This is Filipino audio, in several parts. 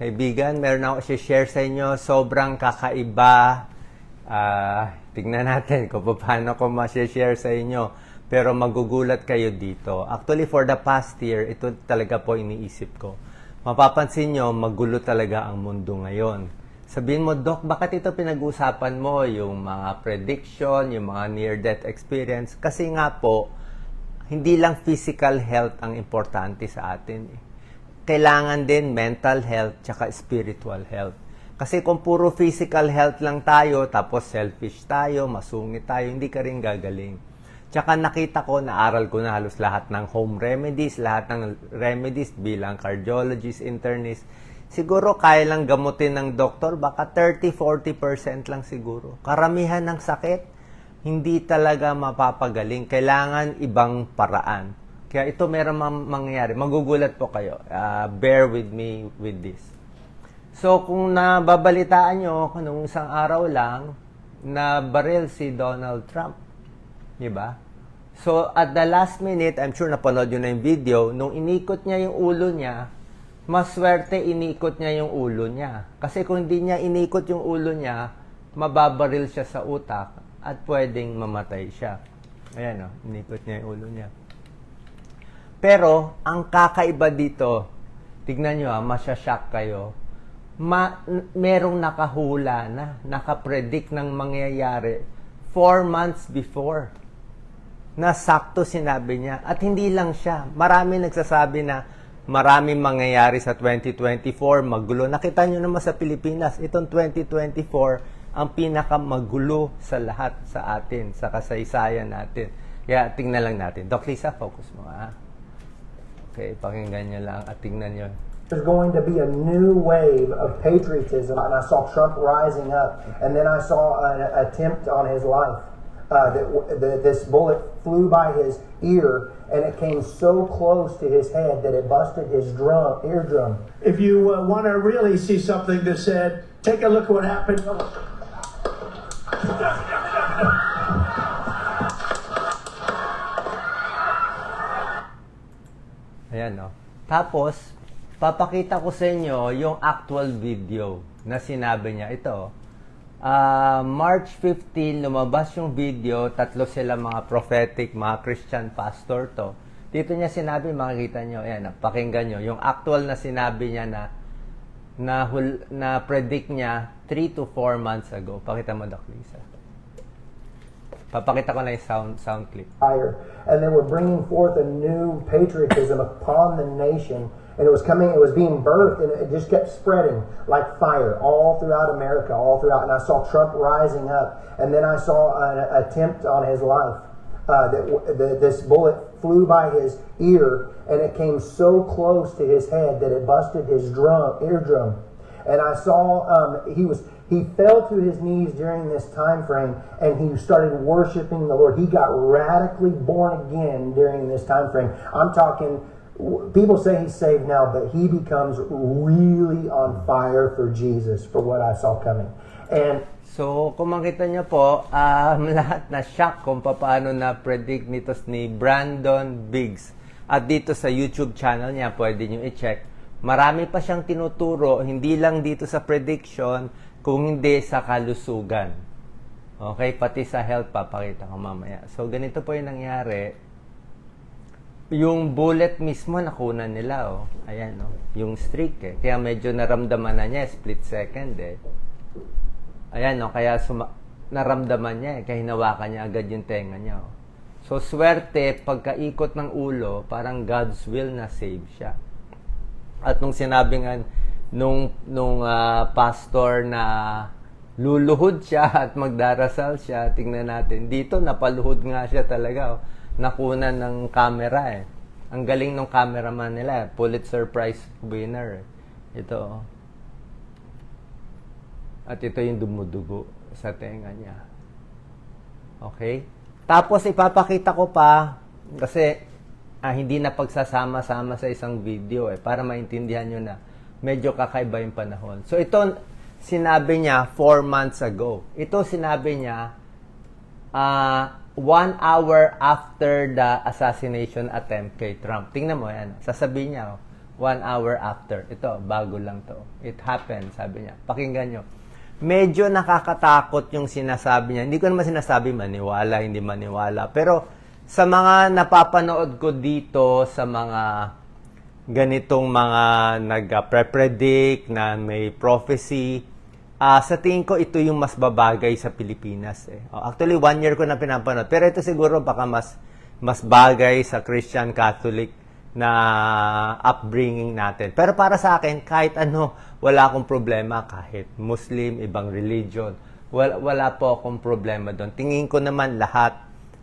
Kaibigan, meron ako share sa inyo. Sobrang kakaiba. Ah, tignan natin kung paano ko ma-share sa inyo. Pero magugulat kayo dito. Actually, for the past year, ito talaga po iniisip ko. Mapapansin nyo, magulo talaga ang mundo ngayon. Sabihin mo, Doc, bakit ito pinag-usapan mo? Yung mga prediction, yung mga near-death experience. Kasi nga po, hindi lang physical health ang importante sa atin. eh. Kailangan din mental health tsaka spiritual health. Kasi kung puro physical health lang tayo, tapos selfish tayo, masungit tayo, hindi ka rin gagaling. Tsaka nakita ko, naaral ko na halos lahat ng home remedies, lahat ng remedies bilang cardiologist, internist. Siguro kaya lang gamutin ng doktor, baka 30-40% lang siguro. Karamihan ng sakit, hindi talaga mapapagaling. Kailangan ibang paraan. Kaya ito meron mang- mangyayari. Magugulat po kayo. Ah, bear with me with this. So, kung nababalitaan nyo, nung isang araw lang, na baril si Donald Trump. Di ba? So, at the last minute, I'm sure napanood yun na yung video, nung inikot niya yung ulo niya, maswerte inikot niya yung ulo niya. Kasi kung hindi niya inikot yung ulo niya, mababaril siya sa utak at pwedeng mamatay siya. Ayan o, inikot niya yung ulo niya. Pero, ang kakaiba dito, tignan nyo ha, masyashock kayo, ma- merong nakahula na, nakapredict ng mangyayari four months before na sakto sinabi niya. At hindi lang siya. Marami nagsasabi na maraming mangyayari sa 2024, magulo. Nakita nyo naman sa Pilipinas, itong 2024, ang pinakamagulo sa lahat sa atin, sa kasaysayan natin. Kaya tingnan lang natin. Doc Lisa, focus mo ha. Okay, pakinggan nyo lang at tingnan nyo. There's going to be a new wave of patriotism, and I saw Trump rising up, and then I saw an attempt on his life. Uh, that, that this bullet flew by his ear, and it came so close to his head that it busted his drum, eardrum. If you uh, want to really see something that said, take a look at what happened. No? Tapos, papakita ko sa inyo yung actual video na sinabi niya. Ito, ah, March 15, lumabas yung video. Tatlo sila mga prophetic, mga Christian pastor to. Dito niya sinabi, makikita nyo, ayan, pakinggan nyo, yung actual na sinabi niya na na, hul- na predict niya 3 to 4 months ago. Pakita mo, Doc Lisa. Papakita ko na yung sound, sound clip. fire, and they were bringing forth a new patriotism upon the nation. And it was coming, it was being birthed, and it just kept spreading like fire all throughout America, all throughout. And I saw Trump rising up, and then I saw an attempt on his life. Uh, that, this bullet flew by his ear, and it came so close to his head that it busted his drum, eardrum. And I saw um, he was he fell to his knees during this time frame and he started worshiping the Lord. He got radically born again during this time frame. I'm talking people say he's saved now, but he becomes really on fire for Jesus for what I saw coming. And So, kung makita niyo po, um, lahat na shock kung paano na predict nito ni Brandon Biggs. At dito sa YouTube channel niya, pwede niyo i-check. Marami pa siyang tinuturo, hindi lang dito sa prediction, kung hindi sa kalusugan. Okay, pati sa health, papakita ko mamaya. So, ganito po yung nangyari. Yung bullet mismo, nakunan nila, oh. Ayan, oh. Yung streak, eh. Kaya medyo naramdaman na niya, split second, eh. Ayan, no, kaya suma- naramdaman niya eh, kaya hinawakan niya agad yung tenga niya. Oh. So, swerte, pagkaikot ng ulo, parang God's will na save siya. At nung sinabi nga, nung, nung ah, pastor na luluhod siya at magdarasal siya, tingnan natin, dito napaluhod nga siya talaga. Oh. Nakunan ng camera eh. Ang galing ng cameraman nila, eh. Pulitzer Prize winner. eh. Ito, oh. At ito yung dumudugo sa tenga niya. Okay? Tapos ipapakita ko pa, kasi ah, hindi na pagsasama-sama sa isang video eh, para maintindihan nyo na medyo kakaiba yung panahon. So ito, sinabi niya 4 months ago. Ito sinabi niya ah, one hour after the assassination attempt kay Trump. Tingnan mo yan. Sasabihin niya, oh, one hour after. Ito, bago lang to. It happened, sabi niya. Pakinggan nyo. Medyo nakakatakot yung sinasabi niya. Hindi ko naman sinasabi maniwala, hindi maniwala. Pero sa mga napapanood ko dito, sa mga ganitong mga nag-predict na may prophecy, ah sa tingin ko ito yung mas babagay sa Pilipinas. Eh. Oh, actually, one year ko na pinapanood. Pero ito siguro baka mas mas bagay sa Christian Catholic na upbringing natin. Pero para sa akin, kahit ano, wala akong problema. Kahit Muslim, ibang religion, wala, wala po akong problema doon. Tingin ko naman lahat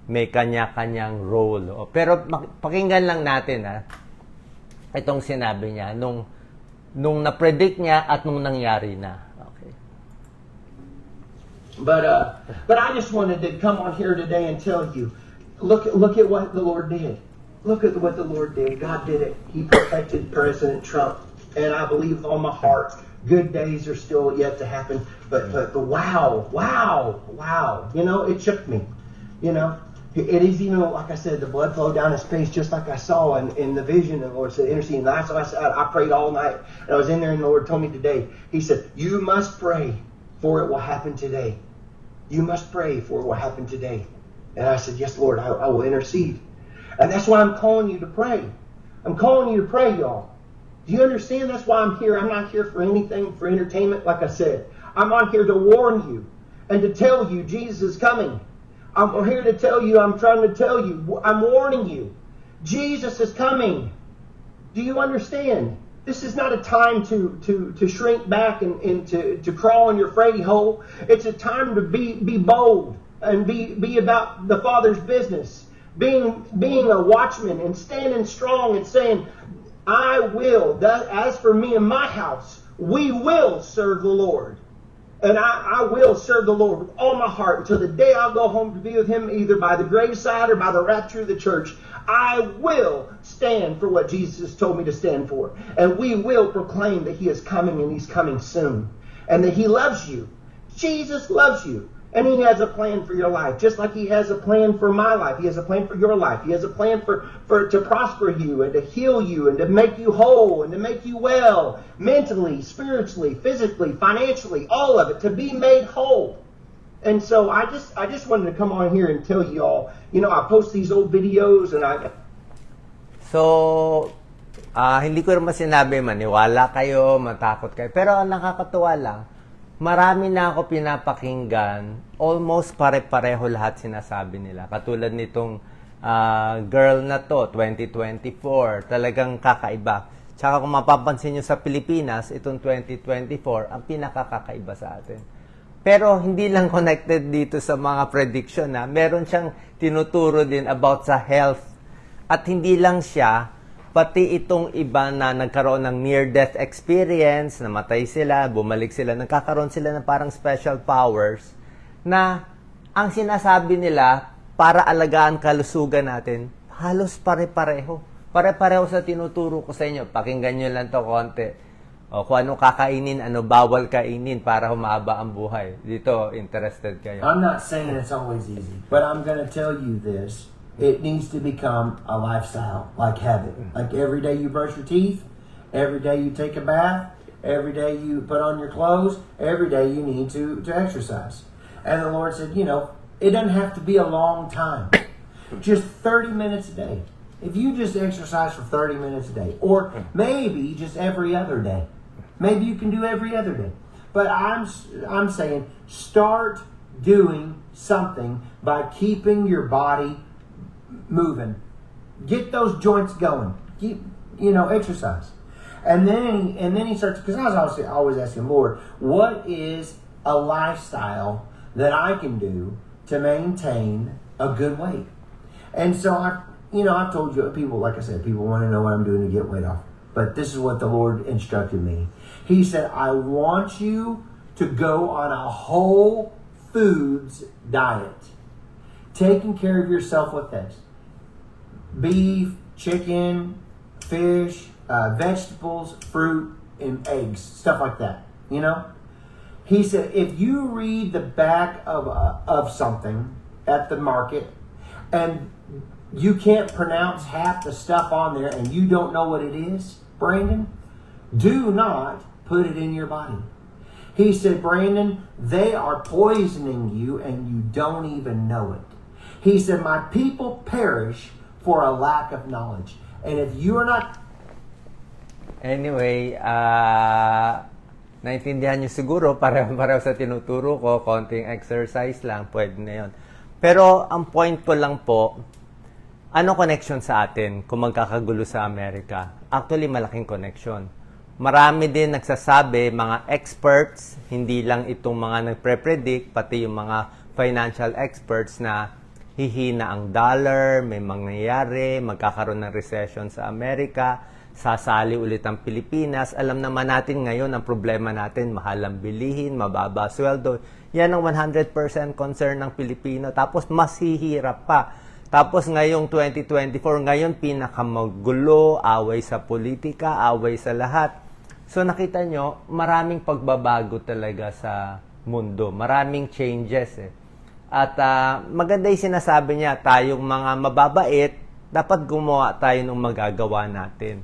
may kanya-kanyang role. Oh, Pero pakinggan lang natin ha, itong sinabi niya nung nung na-predict niya at nung nangyari na. Okay. But uh, but I just wanted to come on here today and tell you, look look at what the Lord did. Look at what the Lord did. God did it. He protected President Trump, and I believe all my heart, good days are still yet to happen. But but the wow, wow, wow. You know, it shook me. You know. It it is even like I said, the blood flowed down his face, just like I saw in, in the vision. The Lord said, interceding. That's why I said, I prayed all night, and I was in there, and the Lord told me today. He said, "You must pray, for it will happen today." You must pray for what happened today. And I said, Yes, Lord, I, I will intercede. And that's why I'm calling you to pray. I'm calling you to pray, y'all. Do you understand? That's why I'm here. I'm not here for anything for entertainment, like I said. I'm on here to warn you and to tell you Jesus is coming. I'm here to tell you, I'm trying to tell you, I'm warning you. Jesus is coming. Do you understand? This is not a time to, to, to shrink back and, and to, to crawl in your fraidy hole. It's a time to be, be bold and be, be about the Father's business. Being, being a watchman and standing strong and saying, I will, as for me and my house, we will serve the Lord. And I, I will serve the Lord with all my heart until the day I go home to be with Him, either by the graveside or by the rapture of the church. I will stand for what Jesus told me to stand for. And we will proclaim that He is coming and He's coming soon. And that He loves you. Jesus loves you. And He has a plan for your life, just like He has a plan for my life. He has a plan for your life. He has a plan for, for to prosper you and to heal you and to make you whole and to make you well, mentally, spiritually, physically, financially, all of it, to be made whole. And so I just I just wanted to come on here and tell you all, you know, I post these old videos and I So, ah hindi ko naman sinabi maniwala kayo, matakot kayo. Pero ang nakakatuwa lang, marami na ako pinapakinggan, almost pare-pareho lahat sinasabi nila. Katulad nitong ah, girl na to, 2024, talagang kakaiba. Tsaka kung mapapansin nyo sa Pilipinas, itong 2024, ang pinakakakaiba sa atin. Pero hindi lang connected dito sa mga prediction na meron siyang tinuturo din about sa health. At hindi lang siya, pati itong iba na nagkaroon ng near-death experience, namatay sila, bumalik sila, nagkakaroon sila ng parang special powers na ang sinasabi nila para alagaan kalusugan natin, halos pare-pareho. Pare-pareho sa tinuturo ko sa inyo. Pakinggan nyo lang to konti. O kung ano kakainin, ano bawal kainin para humaba ang buhay. Dito, interested kayo. I'm not saying it's always easy, but I'm to tell you this. It needs to become a lifestyle, like habit. Like every day you brush your teeth, every day you take a bath, every day you put on your clothes, every day you need to, to exercise. And the Lord said, you know, it doesn't have to be a long time, just 30 minutes a day. If you just exercise for 30 minutes a day, or maybe just every other day, maybe you can do every other day. But I'm I'm saying start doing something by keeping your body moving. Get those joints going. Keep you know exercise, and then and then he starts because I was always always asking Lord, what is a lifestyle that I can do to maintain a good weight? And so I, you know, I've told you people like I said, people want to know what I'm doing to get weight off. But this is what the Lord instructed me. He said, I want you to go on a whole foods diet, taking care of yourself with this beef, chicken, fish, uh, vegetables, fruit, and eggs, stuff like that. You know, he said if you read the back of uh, of something at the market, and you can't pronounce half the stuff on there, and you don't know what it is, Brandon, do not put it in your body. He said, Brandon, they are poisoning you and you don't even know it. He said, My people perish for a lack of knowledge. And if you are not Anyway, ah naintindihan nyo siguro, pareho-pareho sa tinuturo ko, konting exercise lang, pwede na yon. Pero ang point ko lang po, ano connection sa atin kung magkakagulo sa Amerika? Actually, malaking connection. Marami din nagsasabi, mga experts, hindi lang itong mga nagpre-predict, pati yung mga financial experts na hihina ang dollar, may mangyayari, magkakaroon ng recession sa Amerika, sasali ulit ang Pilipinas. Alam naman natin ngayon ang problema natin, mahal ang bilihin, mababa sweldo. Yan ang 100% concern ng Pilipino. Tapos mas hihirap pa. Tapos ngayong 2024, ngayon pinakamagulo, away sa politika, away sa lahat. So nakita nyo, maraming pagbabago talaga sa mundo. Maraming changes eh. At ah, maganda yung sinasabi niya, tayong mga mababait, dapat gumawa tayo ng magagawa natin.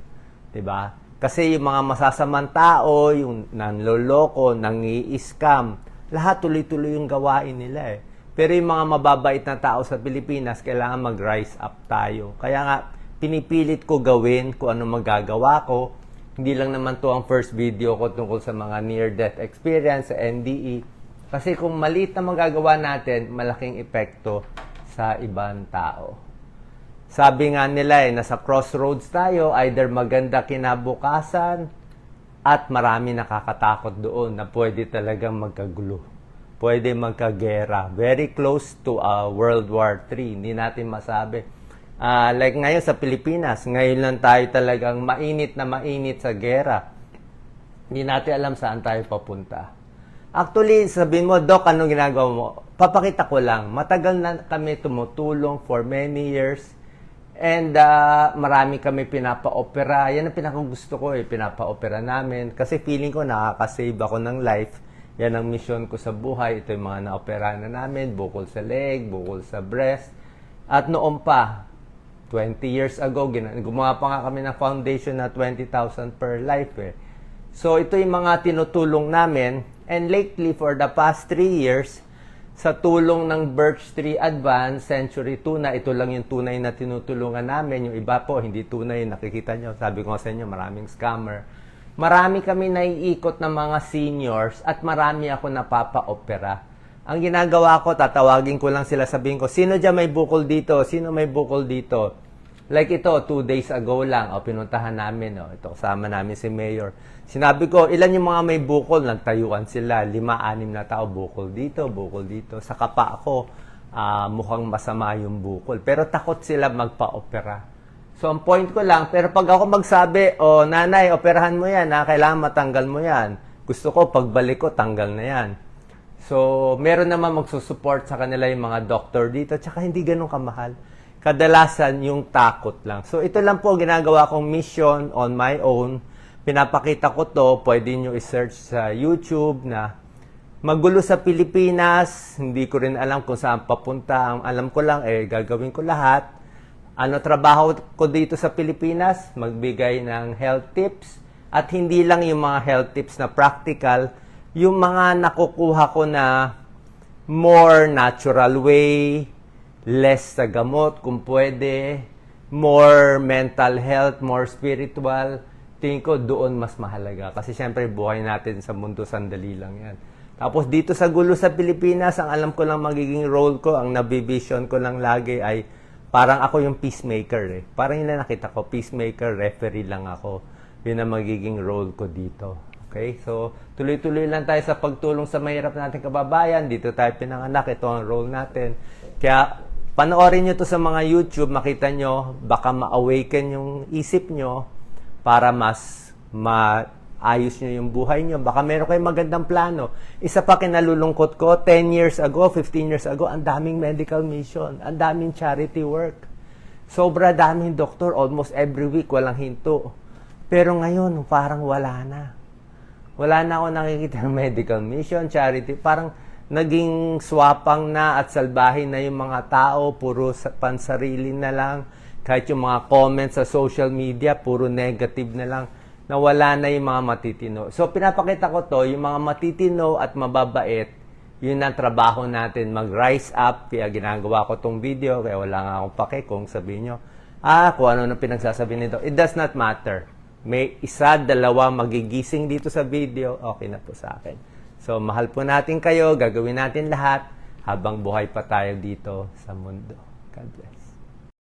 ba? Kasi yung mga masasamang tao, yung nanloloko, nangi-scam, lahat tuloy-tuloy yung gawain nila eh. Pero yung mga mababait na tao sa Pilipinas, kailangan mag-rise up tayo. Kaya nga, pinipilit ko gawin kung ano magagawa ko. Hindi lang naman to ang first video ko tungkol sa mga near-death experience sa NDE. Kasi kung maliit na magagawa natin, malaking epekto sa ibang tao. Sabi nga nila eh, nasa crossroads tayo, either maganda kinabukasan at marami nakakatakot doon na pwede talagang magkagulo. Pwede magkagera. Very close to a World War III. Hindi natin masabi. Ah, like ngayon sa Pilipinas, ngayon lang tayo talagang mainit na mainit sa gera. Hindi natin alam saan tayo papunta. Actually, sabihin mo, Doc, anong ginagawa mo? Papakita ko lang. Matagal na kami tumutulong for many years. And ah, marami kami pinapa-opera. Yan ang pinakagusto ko eh, pinapa-opera namin. Kasi feeling ko nakaka-save ako ng life. Yan ang mission ko sa buhay. Ito yung mga na-opera na namin. Bukol sa leg, bukol sa breast. At noon pa, 20 years ago, gumawa pa nga kami ng foundation na 20,000 per life eh. So ito yung mga tinutulong namin. And lately, for the past 3 years, sa tulong ng Birch Tree Advance Century Tuna, ito lang yung tunay na tinutulungan namin. Yung iba po, hindi tunay. Nakikita nyo, sabi ko sa inyo, maraming scammer. Marami kami naiikot ng mga seniors at marami ako napapa-opera. Ang ginagawa ko, tatawagin ko lang sila, sabihin ko, sino dyan may bukol dito? Sino may bukol dito? Like ito, two days ago lang, o pinuntahan namin, o, ito kasama namin si Mayor. Sinabi ko, ilan yung mga may bukol? Nagtayuan sila, lima, anim na tao, bukol dito, bukol dito. Sa kapa ako, ah, mukhang masama yung bukol. Pero takot sila magpa-opera. So, ang point ko lang, pero pag ako magsabi, o nanay, operahan mo yan, ha, kailangan matanggal mo yan. Gusto ko, pagbalik ko, tanggal na yan. So, meron naman magsusupport sa kanila yung mga doctor dito, tsaka hindi ganun kamahal. Kadalasan yung takot lang. So, ito lang po ginagawa kong mission on my own. Pinapakita ko to, pwede nyo i-search sa YouTube na magulo sa Pilipinas, hindi ko rin alam kung saan papunta. Ang alam ko lang, eh, gagawin ko lahat. Ano trabaho ko dito sa Pilipinas? Magbigay ng health tips. At hindi lang yung mga health tips na practical, yung mga nakukuha ko na more natural way, less sa gamot kung pwede, more mental health, more spiritual. Tingin ko doon mas mahalaga. Kasi syempre buhay natin sa mundo sandali lang yan. Tapos dito sa gulo sa Pilipinas, ang alam ko lang magiging role ko, ang nabivision ko lang lagi ay parang ako yung peacemaker eh. Parang yun na nakita ko, peacemaker, referee lang ako. Yun ang magiging role ko dito. Okay? So, tuloy-tuloy lang tayo sa pagtulong sa mahirap nating kababayan. Dito tayo pinanganak. Ito ang role natin. Kaya, panoorin nyo to sa mga YouTube. Makita nyo, baka ma-awaken yung isip nyo para mas maayos nyo yung buhay nyo. Baka meron kayong magandang plano. Isa pa kinalulungkot ko, 10 years ago, 15 years ago, ang daming medical mission, ang daming charity work. Sobra daming doktor, almost every week, walang hinto. Pero ngayon, parang wala na. Wala na ako nakikita ng medical mission, charity. Parang naging swapang na at salbahin na yung mga tao, puro sa- pansarili na lang. Kahit yung mga comments sa social media, puro negative na lang. na wala na yung mga matitino. So, pinapakita ko to, yung mga matitino at mababait, yun ang trabaho natin, mag-rise up. Kaya ginagawa ko tong video, kaya wala nga akong pake kung sabihin nyo, ah, kung ano na pinagsasabi nito. It does not matter. May isa, dalawa magigising dito sa video, okay na po sa akin. So, mahal po natin kayo, gagawin natin lahat habang buhay pa tayo dito sa mundo. God bless.